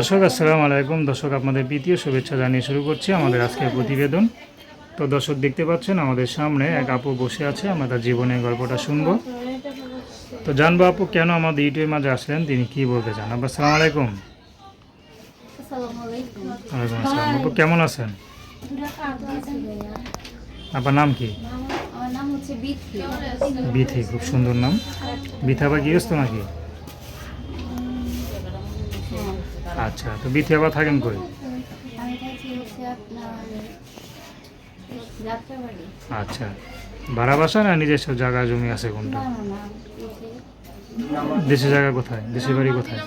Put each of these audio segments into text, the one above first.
দর্শক আসসালামু আলাইকুম। দর্শক আপনাদের দ্বিতীয় শুভেচ্ছা জানিয়ে শুরু করছি আমাদের আজকের প্রতিবেদন। তো দর্শক দেখতে পাচ্ছেন আমাদের সামনে এক আপু বসে আছে আমরা তার জীবনের গল্পটা শুনব। তো জানব আপু কেন আমাদের ইউটিউবের মাঝে আসলেন তিনি কি বলতে চান? আপু আসসালামু আলাইকুম। আলাইকুম। ওয়ালাইকুম আসসালাম। আপু কেমন আছেন? আপনার নাম কি? বিথি। খুব সুন্দর নাম। বিথি আবার গৃহস্থ নাকি হ্যাঁ। আচ্ছা তো বিথি আবার থাকেন কই? আচ্ছা ভাড়া বাসা না নিজস্ব জায়গা, জমি আছে কোনটা? দেশের জায়গা কোথায়? দেশের বাড়ি কোথায়?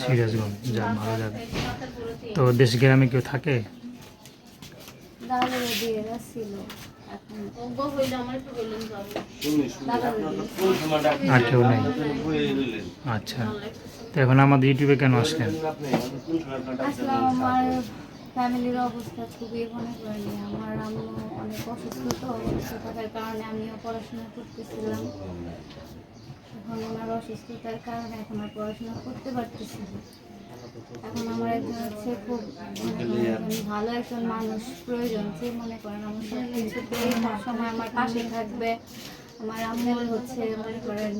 সিরাজগঞ্জ, যা, ভালো যাবে তো দেশ গ্রামে কেউ থাকে? আর কেউ নেই। আচ্ছা। তো এখন আমাদের ইউটিউবে কেন আসলেন? আমার ফ্যামিলির অবস্থা খুবই মনে করেনি আমার আম্মু অনেক অসুস্থ তো, অসুস্থ থাকার কারণে আমিও পড়াশোনা করতেছিলাম। এখন আমার অসুস্থতার কারণে এখন আর পড়াশোনা করতে পারতেছি না। এখন আমার একজন হচ্ছে খুব মনে ভালো একজন মানুষ প্রয়োজন যে মনে করেন আমার সব কিছুতে সবসময় আমার পাশে থাকবে আমার আম্মুর হচ্ছে মনে করেন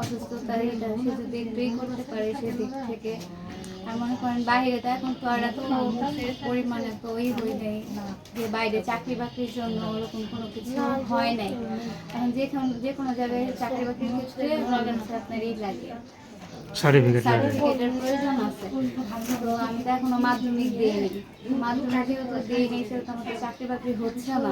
অসুস্থতার এটা সে যদি একটুই করতে পারে সেদিক থেকে। আর মনে করেন বাইরে তো এখন তো আর এত পরিমাণে তো ওই হয়ে নেই যে বাইরে চাকরি বাকরির জন্য ওরকম কোনো কিছু হয় নাই। এখন যেখানে যে কোনো জায়গায় চাকরি বাকরির ক্ষেত্রে আপনার এই লাগে। সার্টিফিকেট লাগে। সার্টিফিকেটের প্রয়োজন আছে। তো আমি তো এখনও মাধ্যমিক দিইনি। মাধ্যমিক যেহেতু দিইনি সেহেতু আমাদের চাকরি বাকরি হচ্ছে না।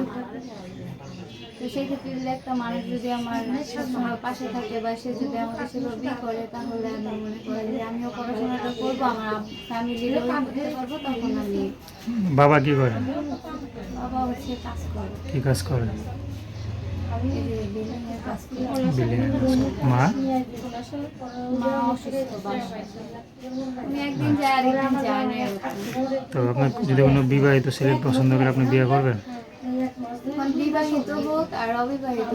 তো সেই ক্ষেত্রে যদি একটা মানুষ যদি আমার সবসময় পাশে থাকে বা সে যদি আমাকে সেভাবে করে তাহলে আমি মনে করি যে আমিও পড়াশোনাটা করব আমার ফ্যামিলিরও করতে পারব তখন আমি বাবা কি করেন বাবা হচ্ছে কাজ করে। কি কাজ করে? মা? তো আপনার যদি কোনো বিবাহিত ছেলে পছন্দ করে আপনি বিয়ে করবেন? বিবাহিত হোক আর অবিবাহিত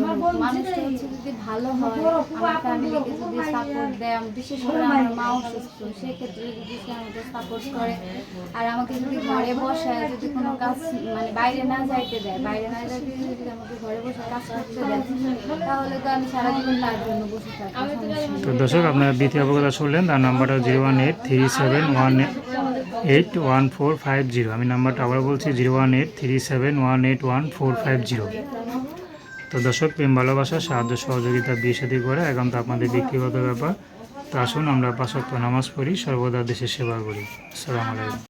হচ্ছে যদি ভালো হয়, আমার ফ্যামিলিকে যদি সাপোর্ট দেয় বিশেষ করে আমার মা অসুস্থ, সেক্ষেত্রে যদি সে আমাকে সাপোর্ট করে, আর আমাকে যদি ঘরে বসায়, যদি কোনো কাজ মানে বাইরে না যাইতে দেয়, বাইরে না যাইতে যদি আমাকে ঘরে বসে কাজ করতে দেয়, তাহলে তো আমি সারা জীবন তার জন্য বসে নেই। তো দর্শক, আপনার দ্বিতীয় অবগতা শুনলেন, তার নাম্বারটা zero one eight three seven one eight one four five zero আমি নাম্বারটা আবার বলছি zero one eight three seven one eight one four five zero তো দর্শক, প্রেম, ভালোবাসা, সাহায্য, সহযোগিতা, বিয়ে সাথে করে এখন তো আপনাদের ব্যক্তিগত ব্যাপার। তো আসুন, আমরা পাশক্ত নামাজ পড়ি, সর্বদা দেশের সেবা করি। আসসালামু আলাইকুম।